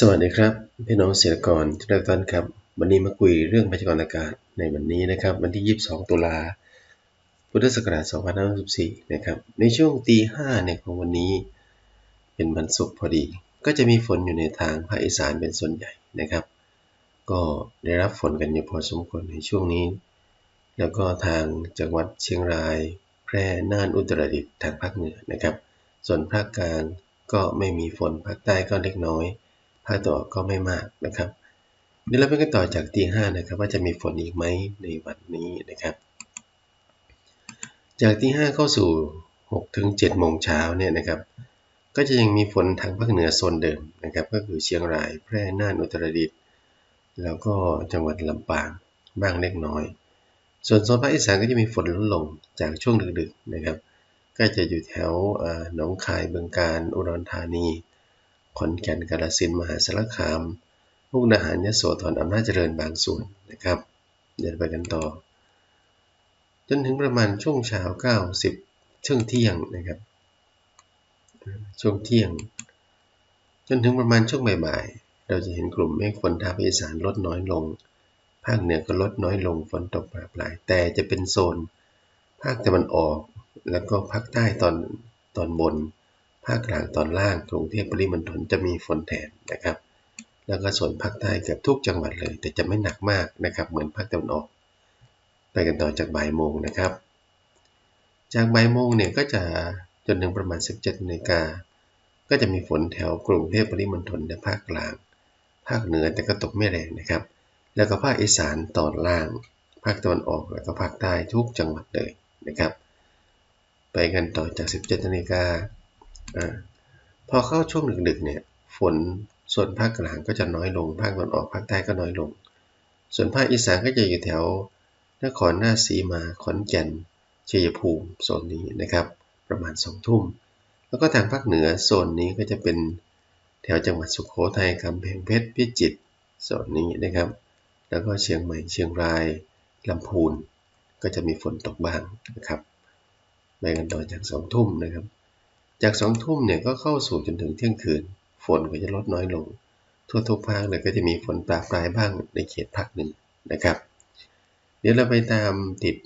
สวัสดีครับพี่น้องเกษตรกรทุกท่านครับ วันนี้มาคุยเรื่องพยากรณ์อากาศในวันนี้นะครับ วันที่ 22 ตุลาพุทธศักราช2564นะครับ ในช่วงตี5เนี่ยของวันนี้ เป็นวันศุกร์พอดี ก็จะมีฝนอยู่ในทางภาคอีสานเป็นส่วนใหญ่นะครับ ก็ได้รับฝนกันอยู่พอสมควรในช่วงนี้ แล้วก็ทางจังหวัดเชียงราย แพร่น่านอุตรดิตถ์ทางภาคเหนือนะครับ ส่วนภาคกลางก็ไม่มีฝนภาคใต้ก็เล็กน้อย ภาคตะวันออกก็ไม่มากนะครับเดี๋ยวเราไปกันต่อจากตีห้านะครับ ว่าจะมีฝนอีกไหมในวันนี้นะครับ จากตีห้าเข้าสู่6ถึง7โมงเช้าเนี่ยนะครับ ก็จะยังมีฝนทางภาคเหนือโซนเดิมนะครับ ก็คือเชียงรายแพร่น่านอุตรดิตถ์แล้วก็จังหวัดลำปางบ้างเล็กน้อย ส่วนโซนภาคอีสานก็จะมีฝนลดลงจากช่วงดึกๆนะครับ ก็จะอยู่แถวหนองคายเบืองการอุดรธานี ขอนแก่นกาฬสินมหาสารคามมุกดาหารยโสธรอำนาจเจริญบางส่วนนะครับเดี๋ยวไปกันต่อ จนถึงประมาณช่วงเช้า9 10ช่วงเที่ยงนะครับช่วงเที่ยง จนถึงประมาณช่วงบ่ายๆเราจะเห็นกลุ่มเมฆฝนทางภาคอีสานลดน้อยลง ภาคเหนือก็ลดน้อยลงฝนตกปราปลาย แต่จะเป็นโซน ภาคตะวันออก แล้วก็ภาคใต้ตอนตอนบน ภาคกลางตอนล่างกรุงเทพปริมณฑลจะมีฝนแทนนะครับ แล้วก็ส่วนภาคใต้เกือบทุกจังหวัดเลย แต่จะไม่หนักมากนะครับ เหมือนภาคตะวันออก ไปกันต่อจากบ่ายโมงนะครับ จากบ่ายโมงเนี่ยก็จะจนถึงประมาณ 17นาฬิกาก็จะมีฝนแถวกรุงเทพปริมณฑลและภาคกลาง ภาคเหนือแต่ก็ตกไม่แรงนะครับ แล้วก็ภาคอีสานตอนล่าง ภาคตะวันออกแล้วก็ภาคใต้ทุกจังหวัดเลยนะครับ ไปกันต่อจาก 17นาฬิกา อพอเข้าช่วงดึกๆเนี่ยฝนส่วนภาคกลางก็จะน้อยลง ภาคตะวันออกภาคใต้ก็น้อยลง ส่วนภาคอีสานก็จะอยู่แถวนครราชสีมาขอนแก่นชัยภูมิโซนนี้นะครับ ประมาณสองทุ่ม แล้วก็ทางภาคเหนือโซนนี้ก็จะเป็นแถวจังหวัดสุขโขทัยกำแพงเพชรพิจิตรโซนนี้นะครับ แล้วก็เชียงใหม่เชียงรายลำพูนก็จะมีฝนตกบ้างนะครับไปกันต่อจากสองทุ่มนะครับ จากสองทุ่มเนี่ยก็เข้าสู่จนถึงเที่ยงคืน ฝนก็จะลดน้อยลง ทั่วทุกภาคเลยก็จะมีฝนปราปลายบ้างในเขตภาคหนึ่งนะครับ เดี๋ยวเราไปตามติด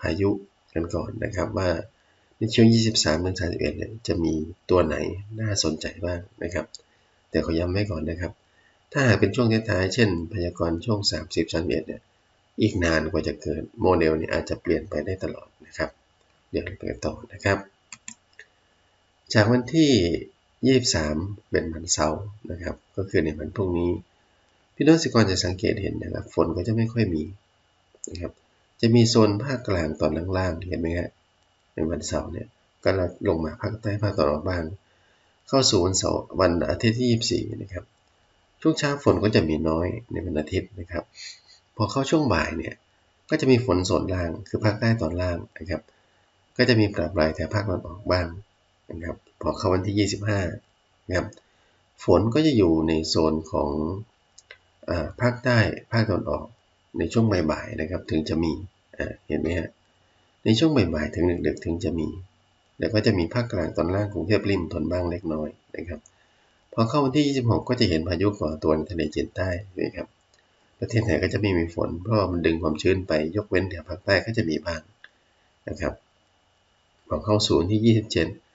พายุกันก่อนนะครับว่าในช่วง 23ถึง31เนี่ยจะมีตัวไหนน่าสนใจบ้างนะครับ แต่ขอย้ำไว้ก่อนนะครับ ถ้าหากเป็นช่วงท้ายๆเช่น พยากรณ์ช่วง 30 31เนี่ยอีกนานกว่าจะเกิดโมเดลเนี่ยอาจจะเปลี่ยนไปได้ตลอดนะครับ เดี๋ยวเราไปต่อนะครับ จากวันที่ 23 เป็นวันเสาร์นะครับ ก็คือในวันพรุ่งนี้ พี่น้องสิกรจะสังเกตเห็นนะครับ ฝนก็จะไม่ค่อยมีนะครับ จะมีโซนภาคกลางตอนล่างๆ เห็นไหมครับในวันเสาร์เนี่ยก็ลงมาภาคใต้ภาคตะวันออกบ้าง เข้าสู่วันเสาร์วันอาทิตย์ที่ 24 นะครับ ช่วงเช้าฝนก็จะมีน้อยในวันอาทิตย์นะครับ พอเข้าช่วงบ่ายเนี่ย ก็จะมีฝนโซนล่าง คือภาคใต้ตอนล่างนะครับ ก็จะมีปรับปลายแถวภาคตะวันออกบ้าง นะครับพอเข้าวันที่ 25นะครับฝนก็จะอยู่ในโซนของอภาคใต้ภาคตะวันออกในช่วงบ่ายๆนะครับถึงจะมีเห็นไหมฮะในช่วงบ่ายๆถึงดึกๆถึงจะมี แล้วก็จะมีภาคกลางตอนล่างกรุงเทพริมทนบ้างเล็กน้อยนะครับพอเข้าวันที่ 26 ก็จะเห็นพายุก่อตัวในทะเลจีนใต้นะครับประเทศไทยก็จะไม่มีฝน เพราะมันดึงความชื้นไปยกเว้นแถวภาคใต้ก็จะมีบ้างนะครับพอเข้าสู่วันที่ 27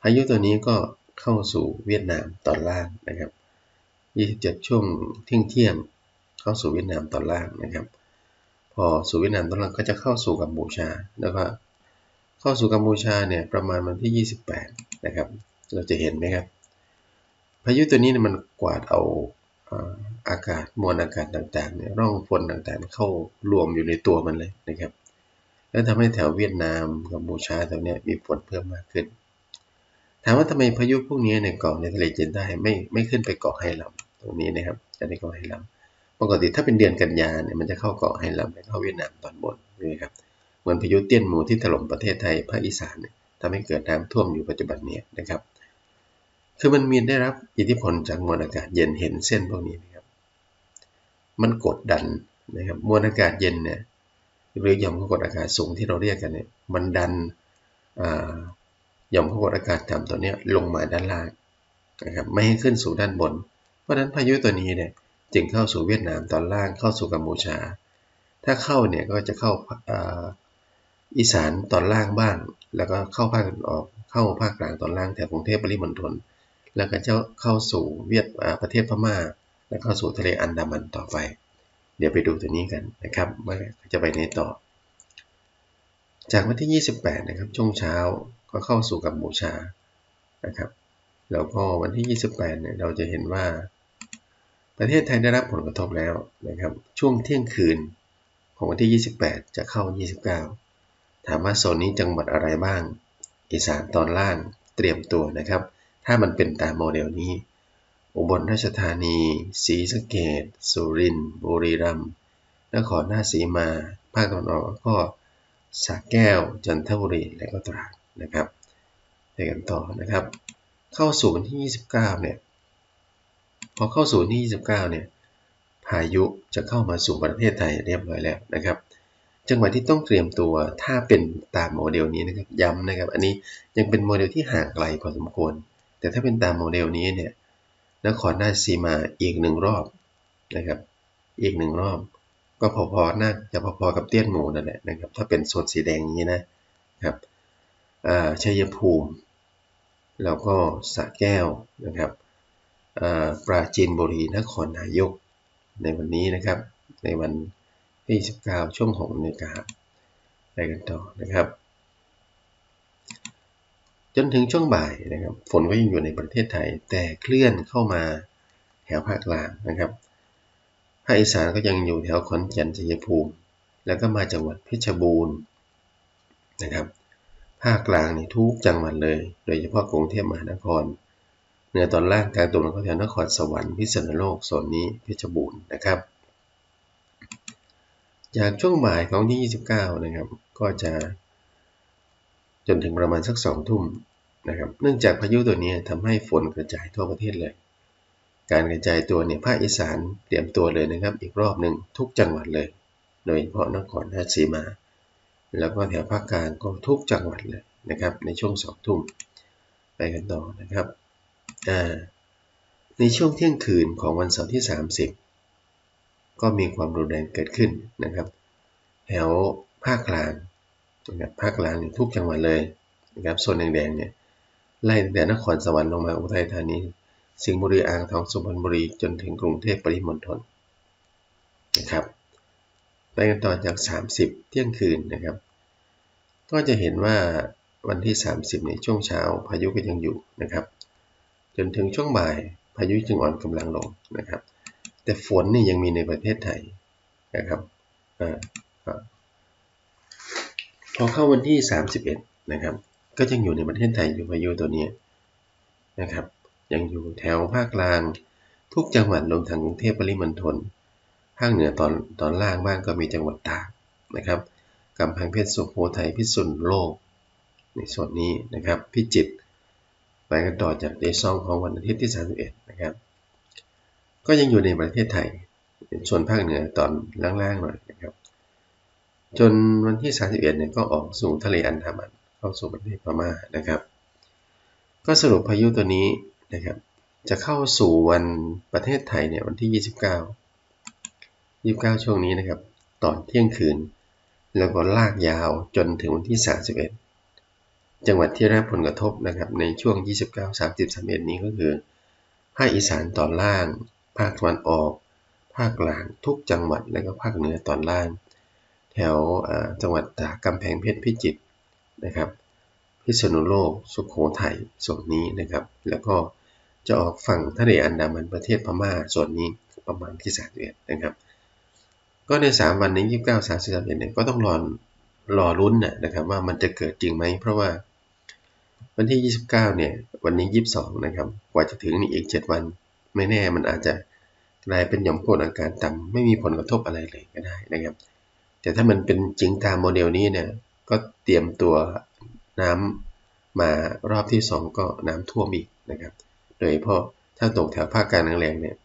พายุตัวนี้ก็เข้าสู่เวียดนามตอนล่างนะครับ 27 ช่วงเที่ยงเที่ยงเข้าสู่เวียดนามตอนล่างนะครับ พอสู่เวียดนามตอนล่างก็จะเข้าสู่กัมพูชาแล้วก็เข้าสู่กัมพูชาเนี่ยประมาณวันที่ 28 นะครับ เราจะเห็นไหมครับ พายุตัวนี้มันกวาดเอาอากาศมวลอากาศต่างๆเนี่ยร่องฝนต่างๆ เข้ารวมอยู่ในตัวมันเลยนะครับ แล้วทำให้แถวเวียดนามกัมพูชาตรงนี้มีฝนเพิ่มมากขึ้น ถามว่าทำไมพายุพวกนี้ในเกาะในทะเลจีนใต้ไม่ไม่ขึ้นไปเกาะไฮลัมตรงนี้นะครับจะได้เกาะไฮลัมปกติถ้าเป็นเดือนกันยาเนี่ยมันจะเข้าเกาะไฮลัมไปเข้าเวียดนามตอนบนนะครับเหมือนพายุเตี้ยนหมูที่ถล่มประเทศไทยภาคอีสานเนี่ยทำให้เกิดน้ำท่วมอยู่ปัจจุบันนี้นะครับ คือมันมีได้รับอิทธิพลจากมวลอากาศเย็นเห็นเส้นพวกนี้นะครับ มันกดดันนะครับมวลอากาศเย็นเนี่ยหรือหย่อมความกดอากาศสูงที่เราเรียกกันเนี่ยมันดัน หย่อมความกดอากาศต่ำตัวนี้ลงมาด้านล่างนะครับไม่ให้ขึ้นสู่ด้านบน เพราะฉะนั้นพายุตัวนี้เนี่ยจึงเข้าสู่เวียดนามตอนล่างเข้าสู่กัมพูชา ถ้าเข้าเนี่ยก็จะเข้าอีสานตอนล่างบ้าง แล้วก็เข้าภาคตะวันออกเข้าภาคกลางตอนล่างแถวกรุงเทพปริมณฑลแล้วก็จะเข้าสู่เวียดประเทศพม่า แล้วเข้าสู่ทะเลอันดามันต่อไป เดี๋ยวไปดูตัวนี้กันนะครับว่าจะไปไหนต่อ จากวันที่ 28 นะครับช่วงเช้า ก็เข้าสู่กัมพูชานะครับ แล้วก็วันที่ 28 เนี่ยเราจะเห็นว่า ประเทศไทยได้รับผลกระทบแล้วนะครับ ช่วงเที่ยงคืนของวันที่ 28 จะเข้า 29 ถามว่าโซนนี้จังหวัดอะไรบ้าง อีสานตอนล่างเตรียมตัวนะครับ ถ้ามันเป็นตามโมเดลนี้ อุบลราชธานีศรีสะเกดสุรินทร์บุรีรัมย์นครราชสีมา ภาคตะวันออกก็สระแก้ว จันทบุรี และก็ตราด นะครับไปกันต่อนะครับ เข้าสู่วันที่ 29 เนี่ย พอเข้าสู่วันที่ 29 เนี่ย พายุจะเข้ามาสู่ประเทศไทยเรียบร้อยแล้วนะครับ จังหวัดที่ต้องเตรียมตัวถ้าเป็นตามโมเดลนี้นะครับ ย้ำนะครับ อันนี้ยังเป็นโมเดลที่ห่างไกลพอสมควร แต่ถ้าเป็นตามโมเดลนี้เนี่ย นครราชสีมาอีกหนึ่งรอบนะครับ อีกหนึ่งรอบก็พอๆน่าจะพอๆกับเตี้ยนหมูนั่นแหละนะครับ ถ้าเป็นโซนสีแดงนี้นะครับ ชัยภูมิ แล้วก็สระแก้วนะครับปราจีนบุรีนครนายก ในวันนี้นะครับ ในวันที่19ช่วงของนาฬิกาไปกันต่อนะครับ จนถึงช่วงบ่ายนะครับ ฝนก็ยังอยู่ในประเทศไทย แต่เคลื่อนเข้ามาแถวภาคกลางนะครับภาคอีสานก็ยังอยู่แถวขอนแก่นชัยภูมิ แล้วก็มาจังหวัดเพชรบูรณ์นะครับ ภาคกลางนี่ทุกจังหวัดเลย โดยเฉพาะกรุงเทพมหานครเหนือตอนล่างกลางตรงก็แถวนครสวรรค์พิษณุโลกโซนนี้เพชรบูรณ์นะครับ จากช่วงบ่ายของที่ 29 นะครับ ก็จะจนถึงประมาณสักสองทุ่มนะครับ เนื่องจากพายุตัวนี้ทำให้ฝนกระจายทั่วประเทศเลย การกระจายตัวเนี่ยภาคอีสานเตรียมตัวเลยนะครับ อีกรอบหนึ่งทุกจังหวัดเลย โดยเฉพาะนครราชสีมา แล้วก็แถวภาคกลางก็ทุกจังหวัดเลยนะครับ ในช่วงสองทุ่มไปกันต่อนะครับในช่วงเที่ยงคืนของวันเสาร์ที่ 30 ก็มีความรุนแรงเกิดขึ้นนะครับ แถวภาคกลางนะครับภาคกลางทุกจังหวัดเลยนะครับโซนแดงๆเนี่ยไล่ตั้งแต่นครสวรรค์ลงมาอุทัยธานี สิงห์บุรีอ่างทองสุพรรณบุรีจนถึงกรุงเทพปริมณฑลนะครับ ไปกันต่อจาก 30 เที่ยงคืนนะครับ ก็จะเห็นว่าวันที่ 30ในช่วงเช้าพายุก็ยังอยู่นะครับ จนถึงช่วงบ่ายพายุจึงอ่อนกำลังลงนะครับ แต่ฝนนี่ยังมีในประเทศไทยนะครับพอเข้าวันที่ 31นะครับ ก็ยังอยู่ในประเทศไทยอยู่พายุตัวนี้นะครับ ยังอยู่แถวภาคกลางทุกจังหวัดรวมทั้งกรุงเทพปริมณฑล ภาคเหนือตอนตอนล่างบ้างก็มีจังหวัดตากนะครับกำแพงเพชรสุโขทัยพิษณุโลก ในส่วนนี้นะครับพิจิตรไปกันต่อจากเดซองของวันอาทิตย์ที่ 31 นะครับ ก็ยังอยู่ในประเทศไทยส่วนภาคเหนือตอนล่างๆหน่อยนะครับ จนวันที่ 31 เนี่ยก็ออกสู่ทะเลอันดามันเข้าสู่ประเทศพม่านะครับ ก็สรุปพายุตัวนี้นะครับ จะเข้าสู่วันประเทศไทยเนี่ยวันที่ 29 29ช่วงนี้นะครับ ตอนเที่ยงคืน แล้วก็ลากยาวจนถึงวันที่31จังหวัดที่ได้ผลกระทบนะครับในช่วง 29 30 31 นี้ก็คือภาคอีสานตอนล่าง ภาคตะวันออก ภาคกลางทุกจังหวัดและก็ภาคเหนือตอนล่าง แถวจังหวัดตากกำแพงเพชรพิจิตรนะครับ พิษณุโลก สุขโขทัยส่วนนี้นะครับ แล้วก็จะออกฝั่งทะเลอันดามันประเทศพม่าส่วนนี้ประมาณที่31นะครับ ก็ใน 3 วันนี้29 30เก้าสามสิบสามเนี่ยก็ต้องรอรอลุ้นนะครับว่ามันจะเกิดจริงไหม เพราะว่าวันที่ 29 เนี่ย วันนี้ 22 นะครับ กว่าจะถึงนี่อีก 7 วัน ไม่แน่มันอาจจะกลายเป็นหย่อมกดอากาศต่ำไม่มีผลกระทบอะไรเลยก็ได้นะครับ แต่ถ้ามันเป็นจริงตามโมเดลนี้เนี่ย ก็เตรียมตัวน้ำมารอบที่ 2 ก็น้ำท่วมอีกนะครับ โดยเฉพาะถ้าตกแถวภาคกลางแรงเนี่ย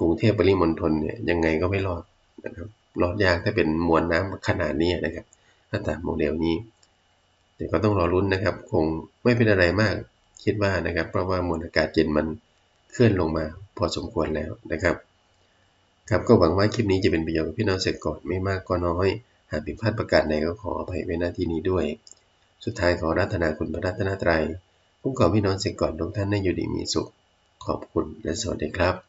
กรุงเทพปริมณฑลเนี่ยยังไงก็ไม่รอดนะครับ รอดยากถ้าเป็นมวลน้ำขนาดนี้นะครับถ้าตามโมเดลนี้ แต่ก็ต้องรอรุ้นนะครับ คงไม่เป็นอะไรมากคิดว่านะครับ เพราะว่ามวลอากาศเย็นมันเคลื่อนลงมาพอสมควรแล้วนะครับครับก็หวังว่าคลิปนี้จะเป็นประโยชน์กับพี่น้องเกษตรกรไม่มากก็น้อย หากผิดพลาดประการใดก็ขออภัยไว้หน้าที่นี้ด้วย สุดท้ายขอรัตนาคุณพระรัตนตรัยคุ้มครอพี่น้องเกษตรกรทุกท่านให้อยู่ดีมีสุข ขอบคุณและสวัสดีครับ